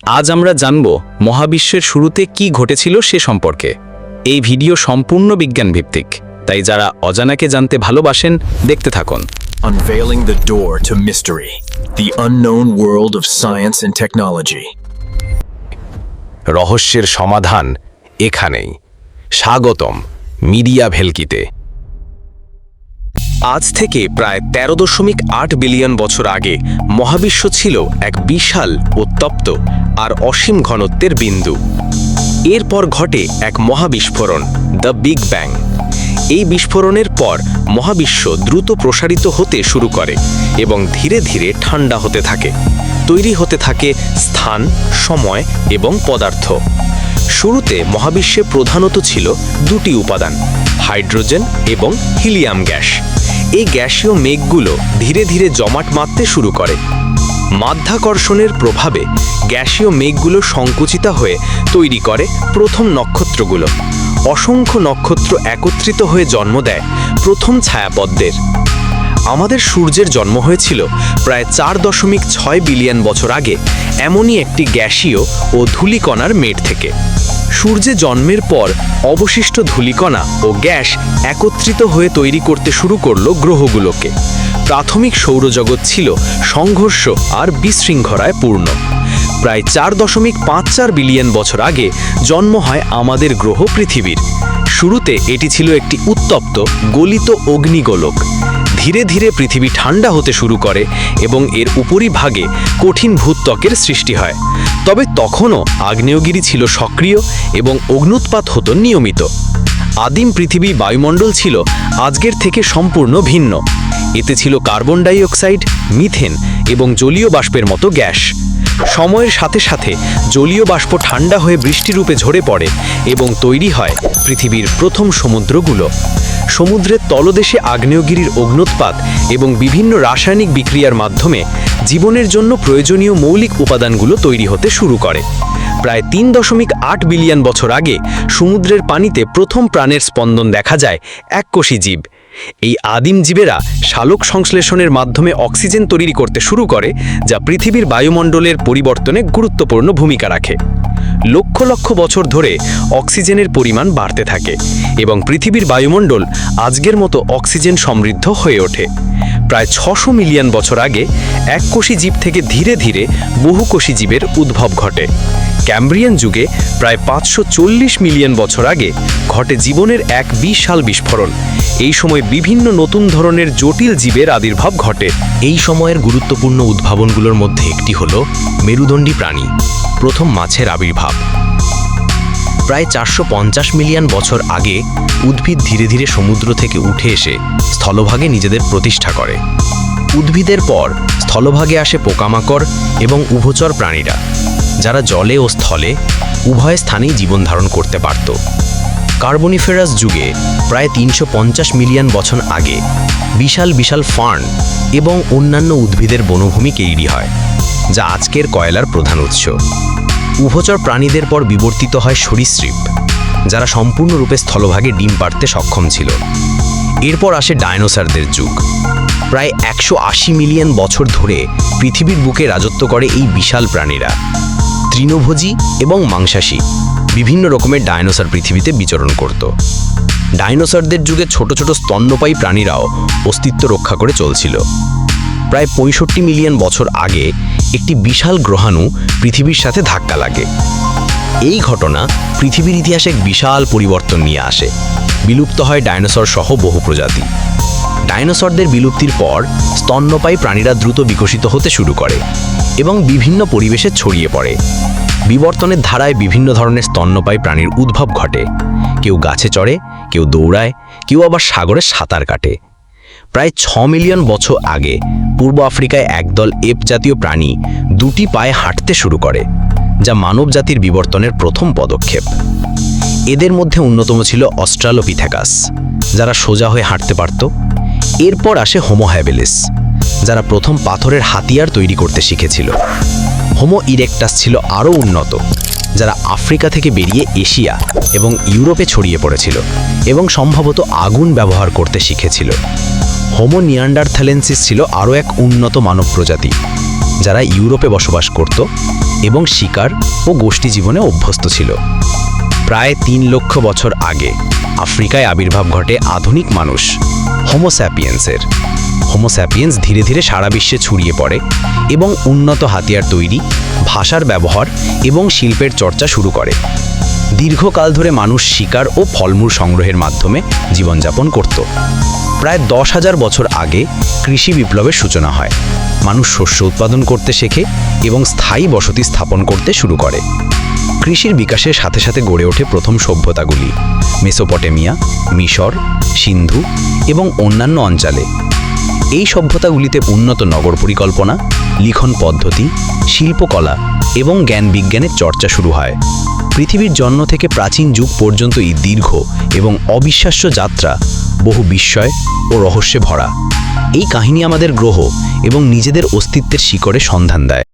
আজ আমরা জানব মহাবিশ্বের শুরুতে কি ঘটেছিল সে সম্পর্কে। এই ভিডিও সম্পূর্ণ বিজ্ঞান ভিত্তিক তাই যারা অজানাকে জানতে ভালোবাসেন দেখতে থাকুন। Unveiling the door to mystery, the unknown world of science and technology. রহস্যের সমাধান এখানেই। স্বাগতম মিডিয়া ভেলকিতে। আজ থেকে প্রায় তেরো দশমিক আট বিলিয়ন বছর আগে মহাবিশ্ব ছিল এক বিশাল উত্তপ্ত আর অসীম ঘনত্বের বিন্দু। এরপর ঘটে এক মহাবিস্ফোরণ, দ্য বিগ ব্যাং। এই বিস্ফোরণের পর মহাবিশ্ব দ্রুত প্রসারিত হতে শুরু করে এবং ধীরে ধীরে ঠান্ডা হতে থাকে। তৈরি হতে থাকে স্থান, সময় এবং পদার্থ। শুরুতে মহাবিশ্বে প্রধানত ছিল দুটি উপাদান, হাইড্রোজেন এবং হিলিয়াম গ্যাস। এই গ্যাসীয় মেঘগুলো ধীরে ধীরে জমাট মারতে শুরু করে। মাধ্যাকর্ষণের প্রভাবে গ্যাসীয় মেঘগুলো সংকুচিত হয়ে তৈরি করে প্রথম নক্ষত্রগুলো। অসংখ্য নক্ষত্র একত্রিত হয়ে জন্ম দেয় প্রথম ছায়াপদ্মের। আমাদের সূর্যের জন্ম হয়েছিল প্রায় চার দশমিক ছয় বিলিয়ন বছর আগে এমনই একটি গ্যাসীয় ও ধূলিকণার মেট থেকে। সূর্যে জন্মের পর অবশিষ্ট ধূলিকণা ও গ্যাস একত্রিত হয়ে তৈরি করতে শুরু করল গ্রহগুলোকে। প্রাথমিক সৌরজগৎ ছিল সংঘর্ষ আর বিশৃঙ্খলায় পূর্ণ। প্রায় চার দশমিক পাঁচ চার বিলিয়ন বছর আগে জন্ম হয় আমাদের গ্রহ পৃথিবীর। শুরুতে এটি ছিল একটি উত্তপ্ত, গলিত অগ্নিগোলক। ধীরে ধীরে পৃথিবী ঠান্ডা হতে শুরু করে এবং এর উপরিভাগে কঠিন ভূত্বকের সৃষ্টি হয়। তবে তখনও আগ্নেয়গিরি ছিল সক্রিয় এবং অগ্নুৎপাত হতো নিয়মিত। আদিম পৃথিবী বায়ুমণ্ডল ছিল আজকের থেকে সম্পূর্ণ ভিন্ন। এতে ছিল কার্বন ডাইঅক্সাইড, মিথেন এবং জলীয় বাষ্পের মতো গ্যাস। সময়ের সাথে সাথে জলীয় বাষ্প ঠান্ডা হয়ে বৃষ্টিরূপে ঝরে পড়ে এবং তৈরি হয় পৃথিবীর প্রথম সমুদ্রগুলো। সমুদ্রের তলদেশে আগ্নেয়গিরির অগ্নুৎপাত এবং বিভিন্ন রাসায়নিক বিক্রিয়ার মাধ্যমে জীবনের জন্য প্রয়োজনীয় মৌলিক উপাদানগুলো তৈরি হতে শুরু করে। প্রায় তিন দশমিক আট বিলিয়ন বছর আগে সমুদ্রের পানিতে প্রথম প্রাণের স্পন্দন দেখা যায় এককোষী জীব। এই আদিম জীবেরা শালক সংশ্লেষণের মাধ্যমে অক্সিজেন তৈরি করতে শুরু করে, যা পৃথিবীর বায়ুমণ্ডলের পরিবর্তনে গুরুত্বপূর্ণ ভূমিকা রাখে। লক্ষ লক্ষ বছর ধরে অক্সিজেনের পরিমাণ বাড়তে থাকে এবং পৃথিবীর বায়ুমণ্ডল আজকের মতো অক্সিজেন সমৃদ্ধ হয়ে ওঠে। প্রায় ছশো মিলিয়ন বছর আগে এককোষী জীব থেকে ধীরে ধীরে বহুকোষী জীবের উদ্ভব ঘটে। ক্যাম্ব্রিয়ান যুগে প্রায় পাঁচশো চল্লিশ মিলিয়ন বছর আগে ঘটে জীবনের এক বিশাল বিস্ফোরণ। এই সময় বিভিন্ন নতুন ধরনের জটিল জীবের আবির্ভাব ঘটে। এই সময়ের গুরুত্বপূর্ণ উদ্ভাবনগুলোর মধ্যে একটি হল মেরুদণ্ডী প্রাণী। প্রথম মাছের আবির্ভাব। প্রায় চারশো পঞ্চাশ মিলিয়ন বছর আগে উদ্ভিদ ধীরে ধীরে সমুদ্র থেকে উঠে এসে স্থলভাগে নিজেদের প্রতিষ্ঠা করে। উদ্ভিদের পর স্থলভাগে আসে পোকামাকড় এবং উভচর প্রাণীরা, যারা জলে ও স্থলে উভয় স্থানেই জীবন ধারণ করতে পারত। কার্বনিফেরাস যুগে প্রায় তিনশো পঞ্চাশ মিলিয়ন বছর আগে বিশাল বিশাল ফার্ন এবং অন্যান্য উদ্ভিদের বনভূমি তৈরি হয়। যা আজকের কয়লার প্রধান উৎস। উভচর প্রাণীদের পর বিবর্তিত হয় সরীসৃপ যারা সম্পূর্ণরূপে স্থলভাগে ডিম পাড়তে সক্ষম ছিল। এরপর আসে ডায়নোসারদের যুগ। প্রায় একশো আশি মিলিয়ন বছর ধরে পৃথিবীর বুকে রাজত্ব করে এই বিশাল প্রাণীরা। তৃণভোজী এবং মাংসাশী বিভিন্ন রকমের ডায়নোসর পৃথিবীতে বিচরণ করত। ডাইনোসরদের যুগে ছোট ছোট স্তন্যপায়ী প্রাণীরাও অস্তিত্ব রক্ষা করে চলছিল। প্রায় পঁয়ষট্টি মিলিয়ন বছর আগে একটি বিশাল গ্রহাণু পৃথিবীর সাথে ধাক্কা লাগে। এই ঘটনা পৃথিবীর ইতিহাসে এক বিশাল পরিবর্তন নিয়ে আসে। বিলুপ্ত হয় ডায়নোসর সহ বহু প্রজাতি। ডাইনোসরদের বিলুপ্তির পর স্তন্যপায়ী প্রাণীরা দ্রুত বিকশিত হতে শুরু করে এবং বিভিন্ন পরিবেশে ছড়িয়ে পড়ে। বিবর্তনের ধারায় বিভিন্ন ধরনের স্তন্যপায়ী প্রাণীর উদ্ভব ঘটে। কেউ গাছে চড়ে, কেউ দৌড়ায়, কেউ আবার সাগরে সাঁতার কাটে। প্রায় ছ মিলিয়ন বছর আগে পূর্ব আফ্রিকায় একদল এপ জাতীয় প্রাণী দুটি পায়ে হাঁটতে শুরু করে, যা মানব জাতির বিবর্তনের প্রথম পদক্ষেপ। এদের মধ্যে অন্যতম ছিল অস্ট্রালোপিথেকাস, যারা সোজা হয়ে হাঁটতে পারত। এরপর আসে হোমো হ্যাবেলিস যারা প্রথম পাথরের হাতিয়ার তৈরি করতে শিখেছিল। হোমো ইরেকটাস ছিল আরও উন্নত, যারা আফ্রিকা থেকে বেরিয়ে এশিয়া এবং ইউরোপে ছড়িয়ে পড়েছিল এবং সম্ভবত আগুন ব্যবহার করতে শিখেছিল। হোমো নিয়ান্ডারথ্যালেন্সিস ছিল আরও এক উন্নত মানব প্রজাতি, যারা ইউরোপে বসবাস করত এবং শিকার ও গোষ্ঠী জীবনে অভ্যস্ত ছিল। প্রায় তিন লক্ষ বছর আগে আফ্রিকায় আবির্ভাব ঘটে আধুনিক মানুষ হোমোস্যাপিয়েন্সের হোমোস্যাপিয়েন্স ধীরে ধীরে সারা বিশ্বে ছড়িয়ে পড়ে এবং উন্নত হাতিয়ার তৈরি, ভাষার ব্যবহার এবং শিল্পের চর্চা শুরু করে। দীর্ঘকাল ধরে মানুষ শিকার ও ফলমূল সংগ্রহের মাধ্যমে জীবনযাপন করত। প্রায় দশ হাজার বছর আগে কৃষি বিপ্লবের সূচনা হয়। মানুষ শস্য উৎপাদন করতে শেখে এবং স্থায়ী বসতি স্থাপন করতে শুরু করে। কৃষির বিকাশের সাথে সাথে গড়ে ওঠে প্রথম সভ্যতাগুলি। মেসোপটেমিয়া, মিশর, সিন্ধু এবং অন্যান্য অঞ্চলে। এই সভ্যতাগুলিতে উন্নত নগর পরিকল্পনা, লিখন পদ্ধতি, শিল্পকলা এবং জ্ঞান বিজ্ঞানের চর্চা শুরু হয়। পৃথিবীর জন্ম থেকে প্রাচীন যুগ পর্যন্ত এই দীর্ঘ এবং অবিশ্বাস্য যাত্রা বহু বিস্ময় ও রহস্যে ভরা। এই কাহিনী আমাদের গ্রহ এবং নিজেদের অস্তিত্বের শিকড়ে সন্ধান দেয়।